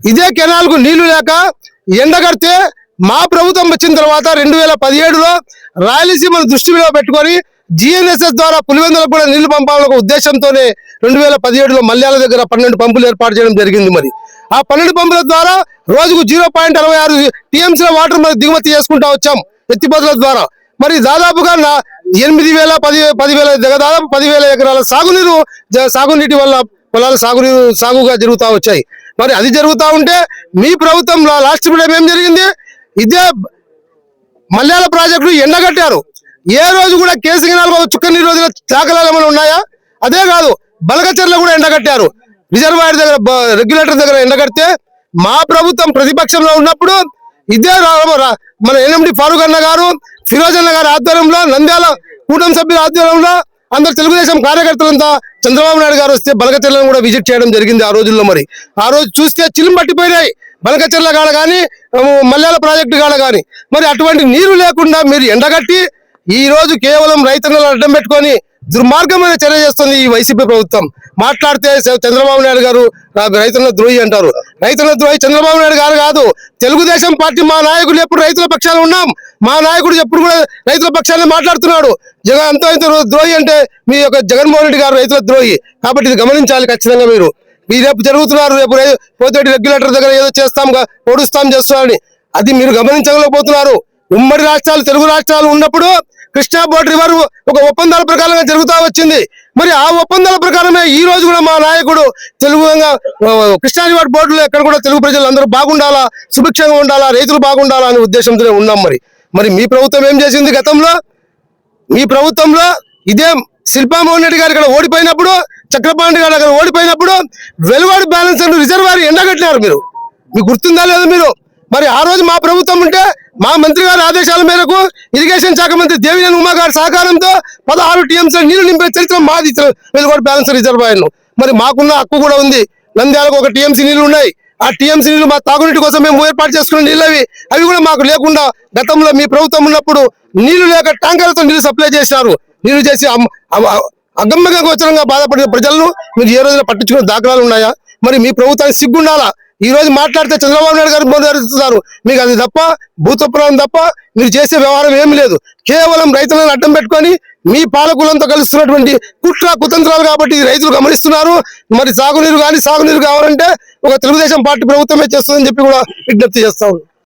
ఇదే కెనాల్కు నీళ్ళు లేక ఎండగడితే మా ప్రభుత్వం వచ్చిన తర్వాత రెండు వేల పదిహేడులో రాయలసీమను దృష్టిలో పెట్టుకొని జిఎన్ఎస్ఎస్ ద్వారా పులివెందులకు కూడా నీళ్ళు పంపాలనే ఉద్దేశంతోనే రెండు వేల పదిహేడులో మల్యాల దగ్గర పన్నెండు పంపులు ఏర్పాటు చేయడం జరిగింది మరి. ఆ పన్నెండు పంపుల ద్వారా రోజుకు జీరో పాయింట్ అరవై ఆరు టీఎంసీల వాటర్ మనం దిగుమతి చేసుకుంటా వచ్చాం ఎత్తిపోతల ద్వారా. మరి దాదాపుగా నా ఎనిమిది వేల పది పదివేల దాదాపు పదివేల ఎకరాల సాగునీరు సాగునీటి వల్ల పొలాలు సాగునీరు సాగుగా జరుగుతూ వచ్చాయి. మరి అది జరుగుతూ ఉంటే మీ ప్రభుత్వంలో లాస్ట్ టైం ఏం జరిగింది? ఇదే మల్యాల ప్రాజెక్టు ఎండగట్టారు. ఏ రోజు కూడా కేసు చుక్క నీరు రోజుల దాఖలాలు ఏమైనా ఉన్నాయా? అదే కాదు బలగచెర్ల కూడా ఎండగట్టారు. రిజర్వాయర్ దగ్గర రెగ్యులేటర్ దగ్గర ఎండగడితే మా ప్రభుత్వం ప్రతిపక్షంలో ఉన్నప్పుడు ఇదే మన ఎన్ఎండి ఫారూక్ అన్న గారు ఫిరోజ్ అన్న గారి ఆధ్వర్యంలో నంద్యాల కూటమి సభ్యుల ఆధ్వర్యంలో అందరు తెలుగుదేశం కార్యకర్తలంతా చంద్రబాబు నాయుడు గారు వస్తే బలగచెర్లను కూడా విజిట్ చేయడం జరిగింది ఆ రోజుల్లో మరి. ఆ రోజు చూస్తే చిలుం పట్టిపోయినాయి. బలకచెర్ల కాడ కానీ మల్యాల ప్రాజెక్టు కాడ కానీ మరి అటువంటి నీరు లేకుండా మీరు ఎండగట్టి ఈ రోజు కేవలం రైతన్నలు అడ్డం పెట్టుకొని దుర్మార్గమైన చర్య చేస్తుంది ఈ వైసీపీ ప్రభుత్వం. మాట్లాడితే చంద్రబాబు నాయుడు గారు ఆ, రైతుల ద్రోహి అంటారు. రైతుల ద్రోహి చంద్రబాబు నాయుడు గారు కాదు. తెలుగుదేశం పార్టీ మా నాయకులు ఎప్పుడు రైతుల పక్షాలు ఉన్నాం. మా నాయకుడు ఎప్పుడు కూడా రైతుల పక్షాన్ని మాట్లాడుతున్నాడు. జగన్ అంత ద్రోహి అంటే మీ యొక్క జగన్మోహన్ రెడ్డి గారు రైతుల ద్రోహి. కాబట్టి ఇది గమనించాలి ఖచ్చితంగా మీరు. మీరు రేపు జరుగుతున్నారు. రేపు రై- పోతే రెగ్యులేటర్ దగ్గర ఏదో చేస్తాం ఓడుస్తాం పొడుస్తాం చేస్తామని. అది మీరు గమనించలేకపోతున్నారు ఉమ్మడి రాష్ట్రాలు తెలుగు రాష్ట్రాలు ఉన్నప్పుడు కృష్ణా బోర్డు రివర్ ఒక ఒప్పందాల ప్రకారంగా జరుగుతూ వచ్చింది. మరి ఆ ఒప్పందాల ప్రకారమే ఈ రోజు కూడా మా నాయకుడు తెలుగు కృష్ణా రివర్ బోర్డులో ఎక్కడ కూడా తెలుగు ప్రజలు అందరూ బాగుండాలా సుభిక్షంగా ఉండాలా రైతులు బాగుండాలా అనే ఉద్దేశంతోనే ఉన్నాం మరి. మరి మీ ప్రభుత్వం ఏం చేసింది గతంలో? మీ ప్రభుత్వంలో ఇదే శిల్పామోహన్ రెడ్డి గారు ఇక్కడ ఓడిపోయినప్పుడు చక్రపాణి గారు అక్కడ ఓడిపోయినప్పుడు వెలువాడు బ్యాలెన్స్ అండ్ రిజర్వాయర్ ఎండగట్టినారు మీరు. మీకు గుర్తుందా లేదా మీరు? మరి ఆ రోజు మా ప్రభుత్వం ఉంటే మా మంత్రి గారి ఆదేశాల మేరకు ఇరిగేషన్ శాఖ మంత్రి దేవినేని ఉమా గారి సహకారంతో పదహారు టీఎంసీ నీళ్ళు నింపే చరిత్ర మాది వెలువడి బ్యాలెన్స్ రిజర్వాయర్ మరి మాకున్న హక్కు కూడా ఉంది. నంద్యాలకు ఒక టీఎంసీ నీళ్ళు ఉన్నాయి. ఆ టీఎంసీ నీళ్ళు మా తాగునీటి కోసం మేము ఏర్పాటు చేసుకున్న నీళ్ళు అవి. అవి కూడా మాకు లేకుండా గతంలో మీ ప్రభుత్వం ఉన్నప్పుడు నీళ్ళు లేక ట్యాంకర్లతో నీళ్ళు సప్లై చేశారు. నీళ్ళు చేసి అమ్- గోచరంగా బాధపడిన ప్రజలను మీరు ఏ రోజున పట్టించుకునే దాఖలాలు ఉన్నాయా? మరి మీ ప్రభుత్వానికి సిగ్గుండాలా? ఈ రోజు మాట్లాడితే చంద్రబాబు నాయుడు గారు మొదలుస్తున్నారు మీకు అది తప్ప భూతపురం తప్ప మీరు చేసే వ్యవహారం ఏమీ లేదు. కేవలం రైతులను అడ్డం పెట్టుకొని మీ పాలకులంతా కలుస్తున్నటువంటి కుట్ర కుతంత్రాలు కాబట్టి రైతులు గమనిస్తున్నారు. మరి సాగునీరు కానీ సాగునీరు కావాలంటే ఒక తెలుగుదేశం పార్టీ ప్రభుత్వమే చేస్తుందని చెప్పి కూడా విజ్ఞప్తి చేస్తా